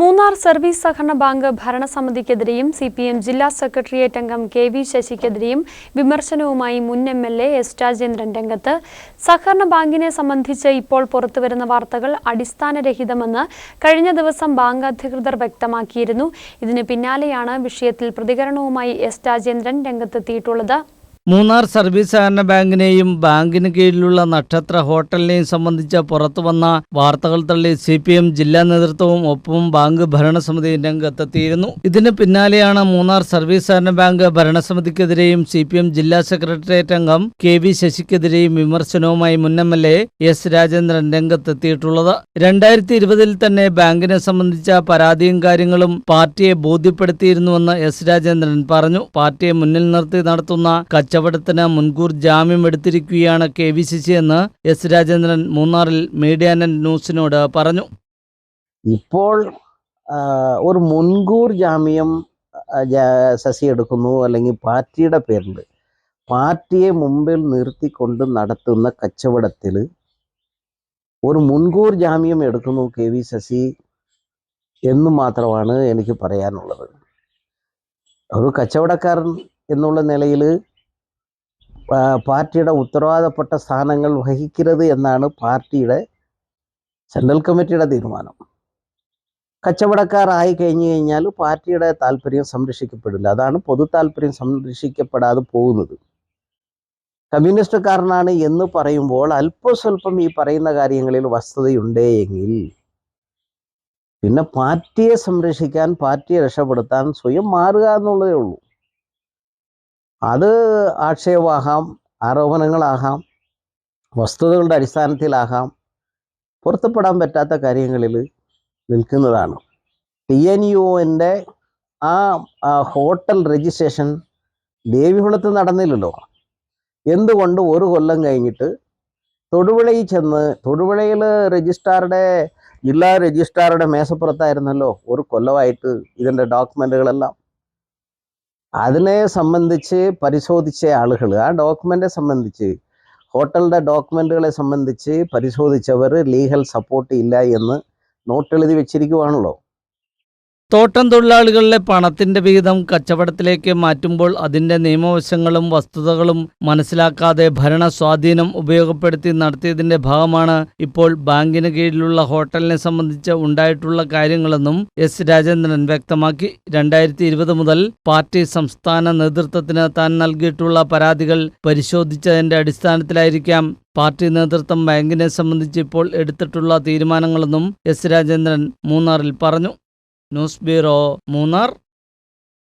Munnar service സഹകരണ bank ഭരണസമിതിക്കെതിരെയും C P M ജില്ലാ സെക്രട്ടേറിയറ്റ് അംഗം കെ വി ശശിക്കെതിരെയും വിമർശനവുമായി മുൻ M L A S Rajendran രംഗത്ത്. സഹകരണ ബാങ്കിനെ സംബന്ധിച്ച് ഇപ്പോൾ പുറത്തുവരുന്ന വാർത്തകൾ അടിസ്ഥാനരഹിതമെന്ന് കഴിഞ്ഞ ദിവസം ബാങ്ക് അധികൃതർ വ്യക്തമാക്കിയിരുന്നു. ഇതിന് പിന്നാലെയാണ് വിഷയത്തിൽ പ്രതികരണവുമായി എസ് രാജേന്ദ്രൻ രംഗത്തെത്തിയിട്ടുള്ളത്. മൂന്നാർ സർവീസ് സഹകരണ ബാങ്കിനെയും ബാങ്കിന് കീഴിലുള്ള നക്ഷത്ര ഹോട്ടലിനെയും സംബന്ധിച്ച് പുറത്തുവന്ന വാർത്തകൾ തള്ളി സി പി എം ജില്ലാ നേതൃത്വവും ഒപ്പം ബാങ്ക് ഭരണസമിതി രംഗത്തെത്തിയിരുന്നു. ഇതിന് പിന്നാലെയാണ് മൂന്നാർ സർവീസ് സഹകരണ ബാങ്ക് ഭരണസമിതിക്കെതിരെയും സി പി എം ജില്ലാ സെക്രട്ടേറിയറ്റ് അംഗം കെ വി ശശിക്കെതിരെയും വിമർശനവുമായി മുൻ M L A S Rajendran രംഗത്തെത്തിയിട്ടുള്ളത്. രണ്ടായിരത്തി ഇരുപതിൽ തന്നെ ബാങ്കിനെ സംബന്ധിച്ച പരാതിയും കാര്യങ്ങളും പാർട്ടിയെ ബോധ്യപ്പെടുത്തിയിരുന്നുവെന്ന് എസ് രാജേന്ദ്രൻ പറഞ്ഞു. പാർട്ടിയെ മുന്നിൽ നിർത്തി നടത്തുന്ന കച്ചവടത്തിന് മുൻകൂർ ജാമ്യം എടുത്തിരിക്കുകയാണ് കെ വി സി സി എന്ന് എസ് രാജേന്ദ്രൻ മൂന്നാറിൽ മീഡിയ ന്യൂസിനോട് പറഞ്ഞു. ഇപ്പോൾ ഒരു മുൻകൂർ ജാമ്യം ശശി എടുക്കുന്നു അല്ലെങ്കിൽ പാർട്ടിയുടെ പേരിൽ പാർട്ടിയെ മുമ്പിൽ നിർത്തിക്കൊണ്ട് നടത്തുന്ന കച്ചവടത്തിൽ ഒരു മുൻകൂർ ജാമ്യം എടുക്കുന്നു കെ വി ശശി എന്ന് മാത്രമാണ് എനിക്ക് പറയാനുള്ളത്. ഒരു കച്ചവടക്കാരൻ എന്നുള്ള നിലയിൽ പാർട്ടിയുടെ ഉത്തരവാദപ്പെട്ട സ്ഥാനങ്ങൾ വഹിക്കരുത് എന്നാണ് പാർട്ടിയുടെ സെൻട്രൽ കമ്മിറ്റിയുടെ തീരുമാനം. കച്ചവടക്കാരായി കഴിഞ്ഞു കഴിഞ്ഞാൽ പാർട്ടിയുടെ താല്പര്യം സംരക്ഷിക്കപ്പെടില്ല. അതാണ് പൊതു താല്പര്യം സംരക്ഷിക്കപ്പെടാതെ പോകുന്നത്. കമ്മ്യൂണിസ്റ്റുകാരനാണ് എന്ന് പറയുമ്പോൾ അല്പസ്വല്പം ഈ പറയുന്ന കാര്യങ്ങളിൽ വസ്തുതയുണ്ടേ എങ്കിൽ പിന്നെ പാർട്ടിയെ സംരക്ഷിക്കാൻ പാർട്ടിയെ രക്ഷപ്പെടുത്താൻ സ്വയം മാറുക എന്നുള്ളതേ ഉള്ളൂ. അത് ആക്ഷേപമാകാം ആരോപണങ്ങളാകാം വസ്തുതകളുടെ അടിസ്ഥാനത്തിലാകാം പുറത്തുപെടാൻ പറ്റാത്ത കാര്യങ്ങളിൽ നിൽക്കുന്നതാണ്. ടി എൻ യു എന്റെ ആ ഹോട്ടൽ രജിസ്ട്രേഷൻ ദേവികുളത്ത് നടന്നില്ലല്ലോ. എന്തുകൊണ്ട് ഒരു കൊല്ലം കഴിഞ്ഞിട്ട് തൊടുപുഴയിൽ ചെന്ന് തൊടുപുഴയിൽ രജിസ്ട്രാറുടെ ജില്ലാ രജിസ്ട്രാറുടെ മേശപ്പുറത്തായിരുന്നല്ലോ ഒരു കൊല്ലമായിട്ട് ഇതിന്റെ ഡോക്യുമെന്റുകളെല്ലാം? അതിനെ സംബന്ധിച്ച് പരിശോധിച്ച ആളുകൾ ആ ഡോക്യുമെന്റെ സംബന്ധിച്ച് ഹോട്ടലിന്റെ ഡോക്യുമെന്റുകളെ സംബന്ധിച്ച് പരിശോധിച്ചവർ ലീഗൽ സപ്പോർട്ട് ഇല്ല എന്ന് നോട്ടെഴുതി വെച്ചിരിക്കുവാണല്ലോ. തോട്ടം തൊഴിലാളികളിലെ പണത്തിന്റെ വിഹിതം കച്ചവടത്തിലേക്ക് മാറ്റുമ്പോൾ അതിന്റെ നിയമവശങ്ങളും വസ്തുതകളും മനസ്സിലാക്കാതെ ഭരണ സ്വാധീനം ഉപയോഗപ്പെടുത്തി നടത്തിയതിന്റെ ഭാഗമാണ് ഇപ്പോൾ ബാങ്കിന് കീഴിലുള്ള ഹോട്ടലിനെ സംബന്ധിച്ച് ഉണ്ടായിട്ടുള്ള കാര്യങ്ങളെന്നും എസ് രാജേന്ദ്രൻ വ്യക്തമാക്കി. രണ്ടായിരത്തി ഇരുപത് മുതൽ പാർട്ടി സംസ്ഥാന നേതൃത്വത്തിന് താൻ നൽകിയിട്ടുള്ള പരാതികൾ പരിശോധിച്ചതിന്റെ അടിസ്ഥാനത്തിലായിരിക്കാം. പാർട്ടി നേതൃത്വം ബാങ്കിനെ സംബന്ധിച്ച് ഇപ്പോൾ എടുത്തിട്ടുള്ള തീരുമാനങ്ങളെന്നും എസ് രാജേന്ദ്രൻ മൂന്നാറിൽ പറഞ്ഞു. nusbiro munar